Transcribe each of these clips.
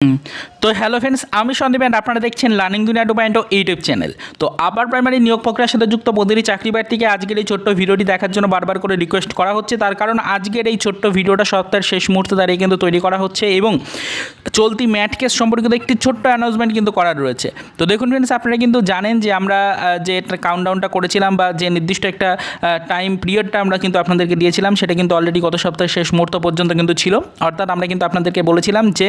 嗯。তো hello friends আমি Sandeep and আপনারা দেখছেন লার্নিং দুনিয়া টু পয়েন্ট ইউটিউব চ্যানেল তো আপার প্রাইমারি নিয়োগ প্রক্রিয়ার সাথে যুক্ত প্রতিটি চাকরি প্রার্থীকে আজকের এই ছোট্ট ভিডিওটি দেখার জন্য বারবার করে রিকোয়েস্ট করা হচ্ছে। তার কারণ আজকের এই ছোট্ট ভিডিওটা সপ্তাহের শেষ মুহূর্তে দাঁড়িয়ে কিন্তু তৈরি করা হচ্ছে এবং চলতি ম্যাট কেস সম্পর্কিত একটি ছোট্ট অ্যানাউন্সমেন্ট কিন্তু করা রয়েছে। তো দেখুন ফ্রেন্ডস আপনারা কিন্তু জানেন যে আমরা যে কাউন্টডাউনটা করেছিলাম বা যে নির্দিষ্ট একটা টাইম পিরিয়ডটা আমরা কিন্তু আপনাদেরকে দিয়েছিলাম, সেটা কিন্তু অলরেডি গত সপ্তাহের শেষ মুহূর্ত পর্যন্ত কিন্তু ছিল। অর্থাৎ আমরা কিন্তু আপনাদেরকে বলেছিলাম যে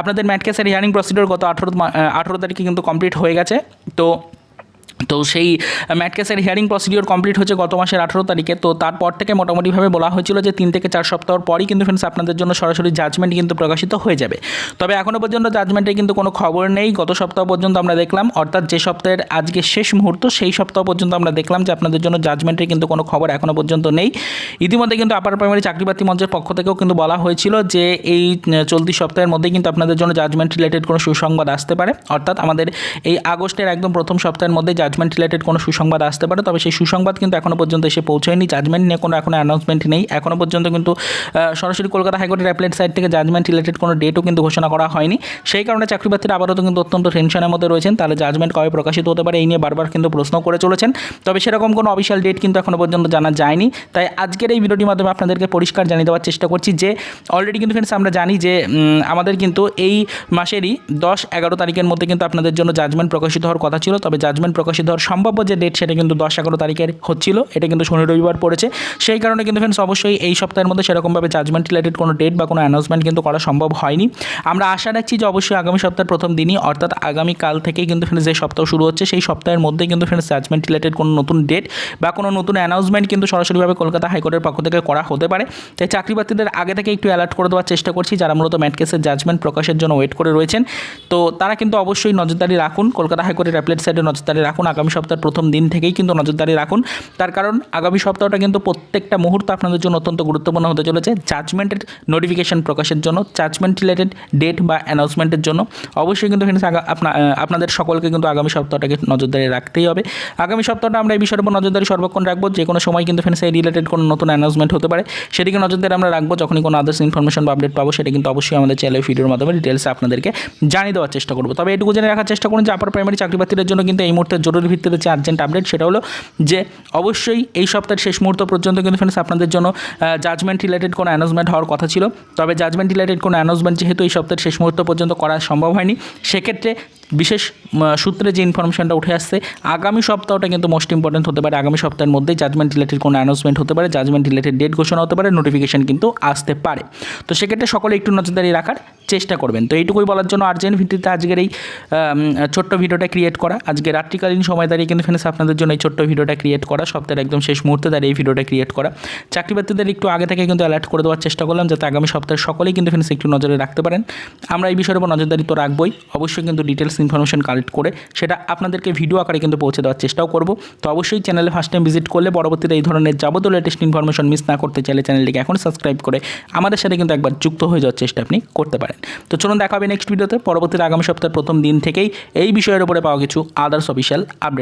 আপনাদের ম্যাট কেসের হিয়ারিং প্রসিডিওর গত আঠেরো আঠেরো তারিখে কিন্তু কমপ্লিট হয়ে গেছে। তো তো সেই ম্যাট কেসের হিয়ারিং প্রসিডিওর কমপ্লিট হচ্ছে গত মাসের আঠেরো তারিখে। তো তারপর থেকে মোটামুটিভাবে বলা হয়েছিল যে তিন থেকে চার সপ্তাহ পরই কিন্তু ফ্রেন্ডস আপনাদের জন্য সরাসরি জাজমেন্ট কিন্তু প্রকাশিত হয়ে যাবে। তবে এখনও পর্যন্ত জাজমেন্টের কিন্তু কোনো খবর নেই। গত সপ্তাহ পর্যন্ত আমরা দেখলাম, অর্থাৎ যে সপ্তাহের আজকে শেষ মুহূর্ত, সেই সপ্তাহ পর্যন্ত আমরা দেখলাম যে আপনাদের জন্য জাজমেন্টের কিন্তু কোনো খবর এখনও পর্যন্ত নেই। ইতিমধ্যে কিন্তু আপার প্রাইমারি চাকরিপ্রার্থী মঞ্চের পক্ষ থেকেও কিন্তু বলা হয়েছিল যে এই চলতি সপ্তাহের মধ্যে কিন্তু আপনাদের জন্য জাজমেন্ট রিলেটেড কোনো সুসংবাদ আসতে পারে। অর্থাৎ আমাদের এই আগস্টের একদম প্রথম সপ্তাহের মধ্যে জাজমেন্ট রিলেটেড কোনো সুসংবাদ আসতে পারে, তবে সেই সুসংবাদ কিন্তু এখনও পর্যন্ত এসে পৌঁছায়নি। জাজমেন্ট নিয়ে কোনো এখনও অ্যানাউন্সমেন্ট নেই। এখনও পর্যন্ত কিন্তু সরাসরি কলকাতা হাইকোর্টের অ্যাপ্লেট সাইড থেকে জাজমেন্ট রিলেটেড কোনো ডেটও কিন্তু ঘোষণা করা হয়নি। সেই কারণে চাকরিপ্রার্থীরা আপাতত কিন্তু অত্যন্ত টেনশনের মধ্যে রয়েছেন। তাহলে জাজমেন্ট কবে প্রকাশিত হতে পারে, এই নিয়ে বারবার কিন্তু প্রশ্ন করে চলেছেন। তবে সেরকম কোনো অফিসিয়াল ডেট কিন্তু এখনও পর্যন্ত জানা যায়নি। তাই আজকের এই ভিডিওটির মাধ্যমে আপনাদেরকে পরিষ্কার জানিয়ে দেওয়ার চেষ্টা করছি যে অলরেডি কিন্তু ফ্রেন্ডস আমরা জানি যে আমাদের কিন্তু এই মাসেরই দশ এগারো তারিখের মধ্যে কিন্তু আপনাদের জন্য জাজমেন্ট প্রকাশিত হওয়ার কথা ছিল। তবে জাজমেন্ট প্রকাশিত হওয়ার সম্ভাব্য যে ডেট সেটা কিন্তু দশ এগারো তারিখের হচ্ছিল, এটা কিন্তু শনি রবিবার পড়েছে। সেই কারণে কিন্তু ফ্রেন্ডস অবশ্যই এই সপ্তাহের মধ্যে সেরকমভাবে জাজমেন্ট রিলেটেড কোনো ডেট বা কোনো অ্যানাউন্সমেন্ট কিন্তু করা সম্ভব হয়নি। আমরা আশা রাখছি যে অবশ্যই আগামী সপ্তাহের প্রথম দিনই, অর্থাৎ আগামী কাল থেকেই কিন্তু ফ্রেন্ডস যে সপ্তাহ শুরু হচ্ছে, সেই সপ্তাহের মধ্যেই কিন্তু ফ্রেন্ডস জাজমেন্ট রিলেটেড কোনো নতুন ডেট বা কোনো নতুন অ্যানাউন্সমেন্ট কিন্তু সরাসরিভাবে কলকাতা হাইকোর্টের পক্ষ থেকে করা হতে পারে। তাই চাকরি প্রার্থীদের আগে থেকে একটু অ্যালার্ট করে দেওয়ার চেষ্টা করছি, যারা মূলত ম্যাট কেসের জাজমেন্ট প্রকাশের জন্য ওয়েট করে রয়েছেন। তো তারা কিন্তু অবশ্যই নজরদারি রাখুন, কলকাতা হাইকোর্টের অ্যাপ্লেট সাইডে নজরদারি রাখুন। আগামী সপ্তাহের প্রথম দিন থেকেই কিন্তু নজরদারি রাখুন। তার কারণ আগামী সপ্তাহটা কিন্তু প্রত্যেকটা মুহূর্ত আপনাদের জন্য অত্যন্ত গুরুত্বপূর্ণ হতে চলেছে জাজমেন্টের নোটিফিকেশন প্রকাশের জন্য জাজমেন্ট রিলেটেড ডেট বা অ্যানাউন্সমেন্টের জন্য। অবশ্যই কিন্তু ফ্রেন্ডস আপনাদের সকলকে কিন্তু আগামী সপ্তাহটাকে নজরদারি রাখতেই হবে। আগামী সপ্তাহটা আমরা এই বিষয়ের উপর নজরদারি সর্বক্ষণ রাখব। যে কোনো সময় কিন্তু ফ্রেন্ডস এই রিলেটেড কোনো নতুন অ্যানাউন্সমেন্ট হতে পারে সেদিকে নজরদারি আমরা রাখব। যখনই কোনো আদার্স ইনফরমেশন বা আপডেট পাবো, সেটা কিন্তু অবশ্যই আমাদের চ্যানেল ভিডিওর মাধ্যমে ডিটেলসে আপনাদেরকে জানিয়ে দেওয়ার চেষ্টা করব। তবে এটুকু জেনে রাখার চেষ্টা করুন যে আপার প্রাইমারি চাকরি জন্য কিন্তু এই মুহূর্তে জরুরি ভিত্তিতে যে আর্জেন্ট আপডেট সেটা হলো যে অবশ্যই এই সপ্তাহের শেষ মুহূর্ত পর্যন্ত কিন্তু ফ্রেন্ডস আপনাদের জন্য জাজমেন্ট রিলেটেড কোনো অ্যানাউন্সমেন্ট হওয়ার কথা ছিল। তবে জাজমেন্ট রিলেটেড কোনো অ্যানাউন্সমেন্ট যেহেতু এই সপ্তাহের শেষ মুহূর্ত পর্যন্ত করা সম্ভব হয়নি, সেক্ষেত্রে বিশেষ সূত্রে যে ইনফরমেশনটা উঠে আসছে, আগামী সপ্তাহটা কিন্তু মোস্ট ইম্পর্টেন্ট হতে পারে। আগামী সপ্তাহের মধ্যেই জাজমেন্ট রিলেটেড কোনো অ্যানাউন্সমেন্ট হতে পারে জাজমেন্ট রিলেটেড ডেট ঘোষণা হতে পারে নোটিফিকেশন কিন্তু আসতে পারে। তো সেক্ষেত্রে সকলে একটু নজরদারি রাখার চেষ্টা করবেন। তো এইটুকুই বলার জন্য আর্জেন্ট ভিত্তিতে আজকের এই ছোট্ট ভিডিওটা ক্রিয়েট করা। আজকে রাত্রিকালীন সময় দাঁড়িয়ে কিন্তু ফ্রেন্ডস আপনাদের জন্য এই ছোট্ট ভিডিওটা ক্রিয়েট করা। সপ্তাহের একদম শেষ মুহূর্তে দাঁড়িয়ে এই ভিডিওটা ক্রিয়েট করা। চাকরি প্রার্থীদের একটু আগে থেকে কিন্তু অ্যালার্ট করে দেওয়ার চেষ্টা করলাম, যাতে আগামী সপ্তাহে সকলেই কিন্তু ফ্রেন্ডস একটু নজরে রাখতে পারেন। আমরা এই বিষয়ের উপর নজরদারি তো রাখবই। অবশ্যই কিন্তু ডিটেলস ইনফরমেশন কালেক্ট করে সেটা আপনাদেরকে ভিডিও আকারে কিন্তু পৌঁছে দেওয়ার চেষ্টাও করব। তো অবশ্যই চ্যানেলে ফার্স্ট টাইম ভিজিট করলে পরবর্তীতে এই ধরনের যাবতীয় লেটেস্ট ইনফরমেশন মিস না করতে চাইলে চ্যানেলটিকে এখন সাবস্ক্রাইব করে আমাদের সাথে কিন্তু একবার যুক্ত হয়ে যাওয়ার চেষ্টা আপনি করতে পারেন। তো চলুন দেখা হবে নেক্সট ভিডিওতে পরবর্তীতে আগামী সপ্তাহের প্রথম দিন থেকেই এই বিষয়ের উপরে পাওয়া কিছু আদার্স অফিসিয়াল আপডেট